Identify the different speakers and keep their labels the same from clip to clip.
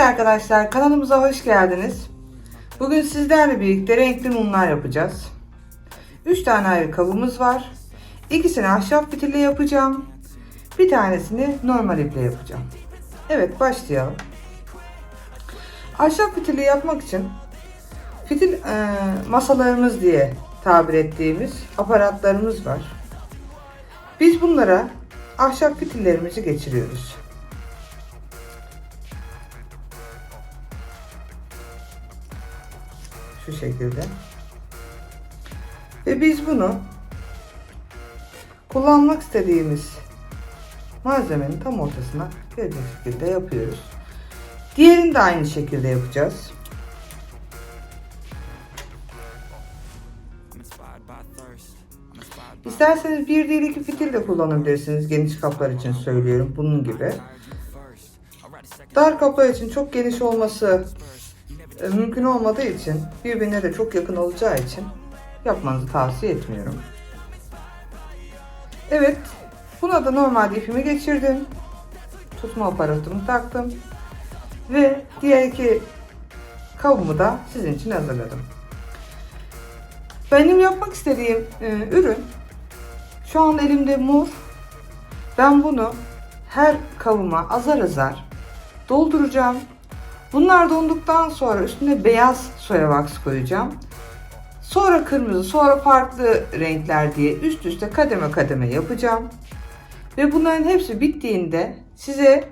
Speaker 1: Evet arkadaşlar kanalımıza hoş geldiniz. Bugün sizlerle birlikte renkli mumlar yapacağız. 3 tane ayrı kabımız var. İkisini ahşap fitille yapacağım. Bir tanesini normal iple yapacağım. Evet başlayalım. Ahşap fitili yapmak için fitil e, masalarımız diye tabir ettiğimiz aparatlarımız var. Biz bunlara ahşap fitillerimizi geçiriyoruz. Şu şekilde. Ve biz bunu kullanmak istediğimiz malzemenin tam ortasına gelecek şekilde yapıyoruz. Diğerini de aynı şekilde yapacağız. İsterseniz bir değil iki fitil de kullanabilirsiniz. Geniş kaplar için söylüyorum. Bunun gibi. Dar kaplar için çok geniş olması mümkün olmadığı için birbirine de çok yakın olacağı için yapmanızı tavsiye etmiyorum. Evet. Buna da normal ipimi geçirdim. Tutma aparatımı taktım. Ve diğer iki kabımı da sizin için hazırladım. Benim yapmak istediğim e, ürün şu an elimde mor. Ben bunu her kabıma azar azar dolduracağım. Bunlar donduktan sonra üstüne beyaz soya wax koyacağım. Sonra kırmızı, sonra farklı renkler diye üst üste kademe kademe yapacağım. Ve bunların hepsi bittiğinde size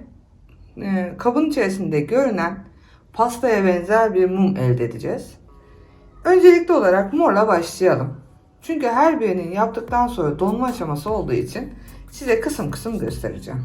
Speaker 1: e, kabın içerisinde görünen pastaya benzer bir mum elde edeceğiz. Öncelikli olarak morla başlayalım. Çünkü her birinin yaptıktan sonra donma aşaması olduğu için size kısım kısım göstereceğim.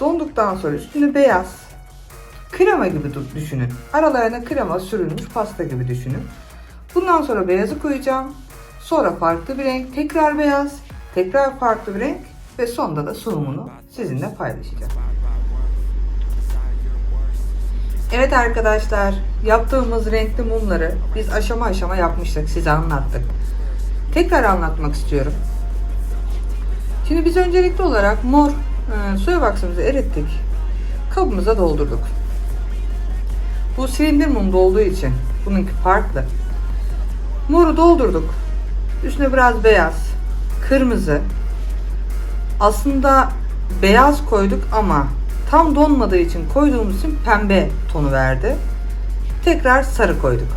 Speaker 1: Donduktan sonra üstünü beyaz krema gibi düşünün. Aralarına krema sürülmüş pasta gibi düşünün. Bundan sonra beyazı koyacağım. Sonra farklı bir renk, tekrar beyaz, tekrar farklı bir renk ve sonda da sunumunu sizinle paylaşacağım. Evet arkadaşlar, yaptığımız renkli mumları biz aşama aşama yapmıştık, size anlattık. Tekrar anlatmak istiyorum. Şimdi biz öncelikli olarak mor e, soya baksımızı erittik. Kabımıza doldurduk. Bu silindir mum olduğu için bununki farklı. Moru doldurduk. Üstüne biraz beyaz, kırmızı. Aslında beyaz koyduk ama tam donmadığı için koyduğumuz için pembe tonu verdi. Tekrar sarı koyduk.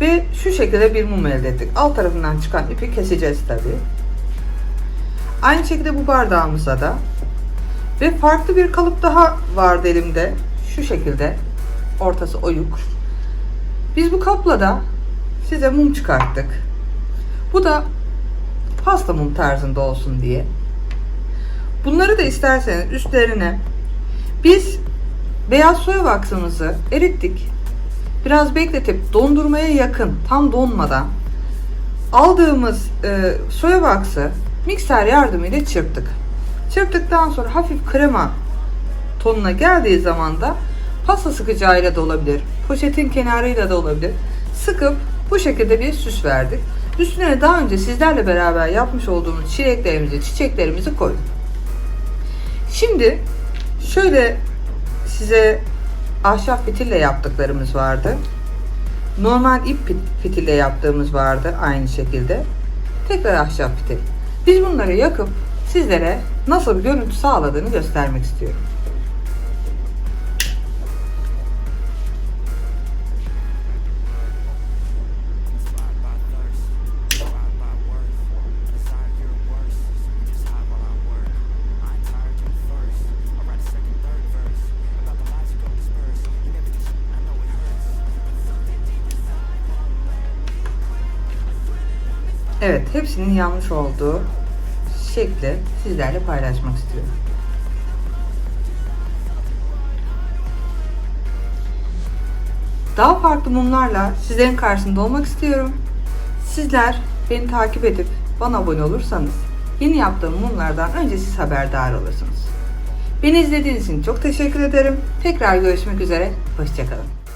Speaker 1: Ve şu şekilde bir mum elde ettik. Alt tarafından çıkan ipi keseceğiz tabi. Aynı şekilde bu bardağımıza da. Ve farklı bir kalıp daha vardı elimde. Şu şekilde. Ortası oyuk. Biz bu kapla da size mum çıkarttık. Bu da pasta mum tarzında olsun diye. Bunları da isterseniz üstlerine biz beyaz soya vaksımızı erittik. Biraz bekletip dondurmaya yakın, tam donmadan aldığımız e, soya vaksı mikser yardımıyla çırptık. Çırptıktan sonra hafif krema tonuna geldiği zaman da pasta sıkacağıyla da olabilir, poşetin kenarıyla da olabilir. Sıkıp bu şekilde bir süs verdik. Üstüne daha önce sizlerle beraber yapmış olduğumuz çileklerimizi, çiçeklerimizi koyduk. Şimdi şöyle size ahşap fitille yaptıklarımız vardı. Normal ip fit- fitille yaptığımız vardı aynı şekilde. Tekrar ahşap fitil. Biz bunları yakıp sizlere nasıl bir görüntü sağladığını göstermek istiyorum. Evet, hepsinin yanlış olduğu şekli sizlerle paylaşmak istiyorum. Daha farklı mumlarla sizlerin karşısında olmak istiyorum. Sizler beni takip edip bana abone olursanız yeni yaptığım mumlardan önce siz haberdar olursunuz. Beni izlediğiniz için çok teşekkür ederim. Tekrar görüşmek üzere. Hoşçakalın.